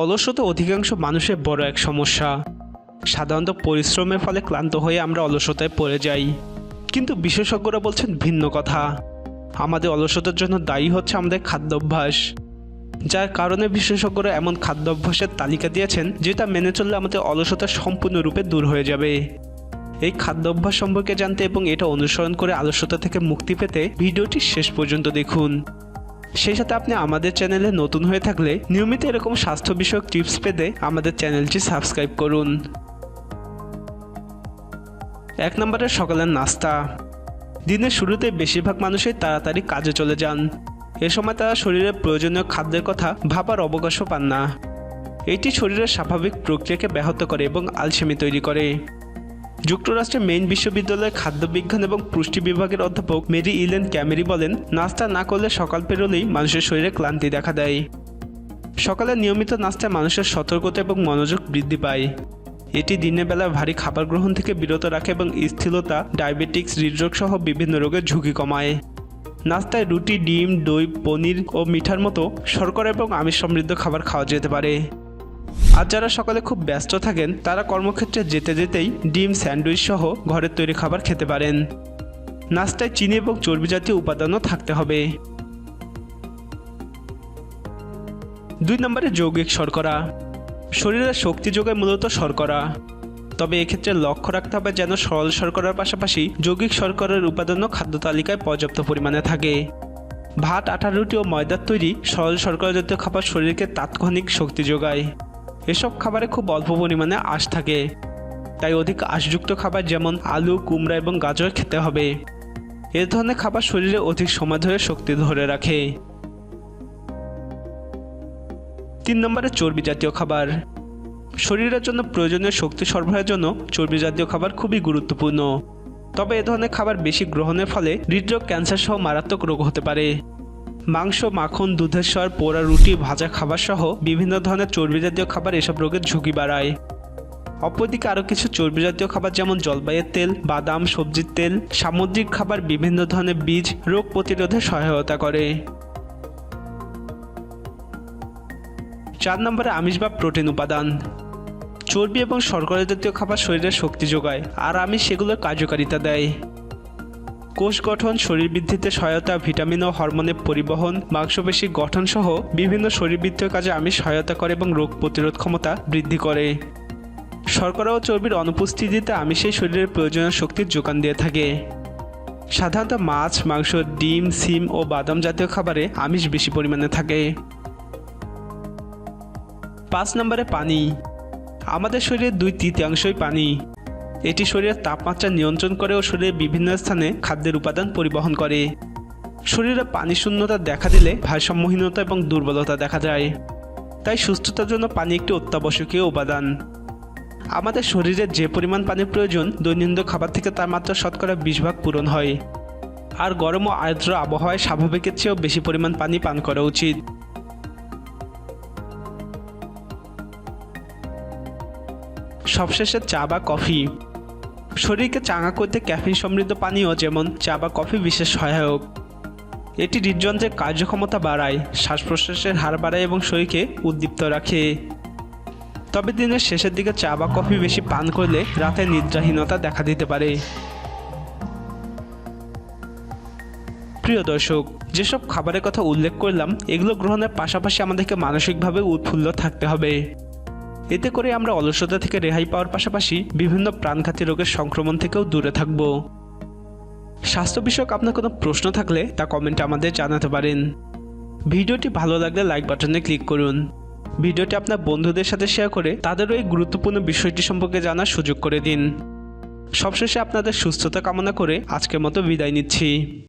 অলসতা অধিকাংশ মানুষের বড় এক সমস্যা। সাধারণত পরিশ্রমের ফলে ক্লান্ত হয়ে আমরা অলসতায় পড়ে যাই। কিন্তু বিশেষজ্ঞরা বলছেন ভিন্ন কথা। আমাদের অলসতার জন্য দায়ী হচ্ছে আমাদের খাদ্যাভ্যাস। যার কারণে বিশেষজ্ঞরা এমন খাদ্যাভ্যাসের তালিকা দিয়েছেন, যেটা মেনে চললে আমাদের অলসতা সম্পূর্ণরূপে দূর হয়ে যাবে। এই খাদ্যাভ্যাস সম্পর্কে জানতে এবং এটা অনুসরণ করে আলস্যতা থেকে মুক্তি পেতে ভিডিওটি শেষ পর্যন্ত দেখুন। সেই সাথে আপনি আমাদের চ্যানেলে নতুন হয়ে থাকলে নিয়মিত এরকম স্বাস্থ্য বিষয়ক টিপস পেতে আমাদের চ্যানেলটি সাবস্ক্রাইব করুন। এক নম্বরে সকালের নাস্তা। দিনের শুরুতে বেশিরভাগ মানুষই তাড়াতাড়ি কাজে চলে যান। এ সময় তারা শরীরের প্রয়োজনীয় খাদ্যের কথা ভাবার অবকাশও পান না। এটি শরীরের স্বাভাবিক প্রক্রিয়াকে ব্যাহত করে এবং আলসেমি তৈরি করে। যুক্তরাষ্ট্রের মেইন বিশ্ববিদ্যালয়ের খাদ্য বিজ্ঞান এবং পুষ্টি বিভাগের অধ্যাপক মেরি ইলেন ক্যামেরি বলেন, নাস্তা না করলে সকাল পেরোলেই মানুষের শরীরে ক্লান্তি দেখা দেয়। সকালে নিয়মিত নাস্তায় মানুষের সতর্কতা এবং মনোযোগ বৃদ্ধি পায়। এটি দিনের বেলা ভারী খাবার গ্রহণ থেকে বিরত রাখে এবং স্থূলতা ডায়াবেটিক্স, হৃদরোগ সহ বিভিন্ন রোগের ঝুঁকি কমায়। নাস্তায় রুটি, ডিম, দই, পনির ও মিঠার মতো শর্করা এবং আমিষ সমৃদ্ধ খাবার খাওয়া যেতে পারে। আর যারা সকালে খুব ব্যস্ত থাকেন, তারা কর্মক্ষেত্রে যেতে যেতেই ডিম, স্যান্ডউইচ সহ ঘরের তৈরি খাবার খেতে পারেন। নাস্তায় চিনি এবং চর্বি জাতীয় উপাদানও থাকতে হবে। দুই নম্বরে যৌগিক শর্করা। শরীরের শক্তি যোগায় মূলত শর্করা। তবে এক্ষেত্রে লক্ষ্য রাখতে হবে যেন সরল শর্করার পাশাপাশি যৌগিক শর্করার উপাদানও খাদ্য তালিকায় পর্যাপ্ত পরিমাণে থাকে। ভাত, আটা, রুটি ও ময়দার তৈরি সরল শর্করা জাতীয় খাবার শরীরকে তাৎক্ষণিক শক্তি যোগায়। এসব খাবারে খুব অল্প পরিমাণে আঁশ থাকে। তাই অধিক আঁশযুক্ত খাবার যেমন আলু, কুমড়া এবং গাজর খেতে হবে। এ ধরনের খাবার শরীরে অধিক সময় ধরে শক্তি ধরে রাখে। তিন নম্বরে চর্বি জাতীয় খাবার। শরীরের জন্য প্রয়োজনীয় শক্তি সরবরাহের জন্য চর্বি জাতীয় খাবার খুবই গুরুত্বপূর্ণ। তবে এ ধরনের খাবার বেশি গ্রহণের ফলে হৃদরোগ ক্যান্সার সহ মারাত্মক রোগ হতে পারে। মাংস, মাখন, দুধের স্বর পোড়া রুটি, ভাজা খাবার সহ বিভিন্ন ধরনের চর্বি জাতীয় খাবার এসব রোগের ঝুঁকি বাড়ায়। অপরদিকে আরও কিছু চর্বি জাতীয় খাবার যেমন জলবাইয়ের তেল, বাদাম, সবজির তেল, সামুদ্রিক খাবার বিভিন্ন ধরনের বীজ রোগ প্রতিরোধে সহায়তা করে। চার নম্বরে আমিষ বা প্রোটিন উপাদান। চর্বি এবং শর্করা জাতীয় খাবার শরীরে শক্তি যোগায়, আর আমিষ সেগুলোর কার্যকারিতা দেয়। কোষ গঠন শরীর বৃদ্ধিতে সহায়তা, ভিটামিন ও হরমোনের পরিবহন, মাংসপেশি গঠন সহ বিভিন্ন শরীরবৃত্তীয় কাজে আমিষ সহায়তা করে এবং রোগ প্রতিরোধ ক্ষমতা বৃদ্ধি করে। শর্করা ও চর্বির অনুপস্থিতিতে আমিষেই শরীরের প্রয়োজনীয় শক্তির যোগান দিয়ে থাকে। সাধারণত মাছ, মাংস, ডিম, সিম ও বাদাম জাতীয় খাবারে আমিষ বেশি পরিমাণে থাকে। পাঁচ নম্বরে পানি। আমাদের শরীরের দুই তৃতীয়াংশই পানি। এটি শরীরের তাপমাত্রা নিয়ন্ত্রণ করে ও শরীরের বিভিন্ন স্থানে খাদ্যের উপাদান পরিবহন করে। শরীরে পানি শূন্যতা দেখা দিলে ভারসাম্যহীনতা এবং দুর্বলতা দেখা যায় তাই সুস্থতার জন্য পানি একটি অত্যাবশ্যকীয় উপাদান। আমাদের শরীরে যে পরিমাণ পানির প্রয়োজন, দৈনন্দিন খাবার থেকে তার মাত্রা শতকরা বিশ ভাগ পূরণ হয়। আর গরম ও আর্দ্র আবহাওয়ায় স্বাভাবিকের চেয়েও বেশি পরিমাণ পানি পান করা উচিত। সবশেষে চা বা কফি। শরীরকে চাঙা করতে ক্যাফিন সমৃদ্ধ পানীয়, যেমন চা বা কফি, বিশেষ সহায়ক। এটি হৃদযন্ত্রের কার্যক্ষমতা বাড়ায় শ্বাস প্রশ্বাসের হার বাড়ায় এবং শরীরকে উদ্দীপ্ত রাখে। তবে দিনের শেষের দিকে চা বা কফি বেশি পান করলে রাতে নিদ্রাহীনতা দেখা দিতে পারে। প্রিয় দর্শক, যেসব খাবারের কথা উল্লেখ করলাম, এগুলো গ্রহণের পাশাপাশি আমাদেরকে মানসিকভাবে উৎফুল্ল থাকতে হবে। এতে করে আমরা অলসতা থেকে রেহাই পাওয়ার পাশাপাশি বিভিন্ন প্রাণঘাতী রোগের সংক্রমণ থেকেও দূরে থাকব। স্বাস্থ্য বিষয়ক আপনার কোনো প্রশ্ন থাকলে তা কমেন্টে আমাদের জানাতে পারেন। ভিডিওটি ভালো লাগলে লাইক বাটনে ক্লিক করুন। ভিডিওটি আপনার বন্ধুদের সাথে শেয়ার করে তাদেরও এই গুরুত্বপূর্ণ বিষয়টি সম্পর্কে জানার সুযোগ করে দিন। সবশেষে আপনাদের সুস্থতা কামনা করে আজকের মতো বিদায় নিচ্ছি।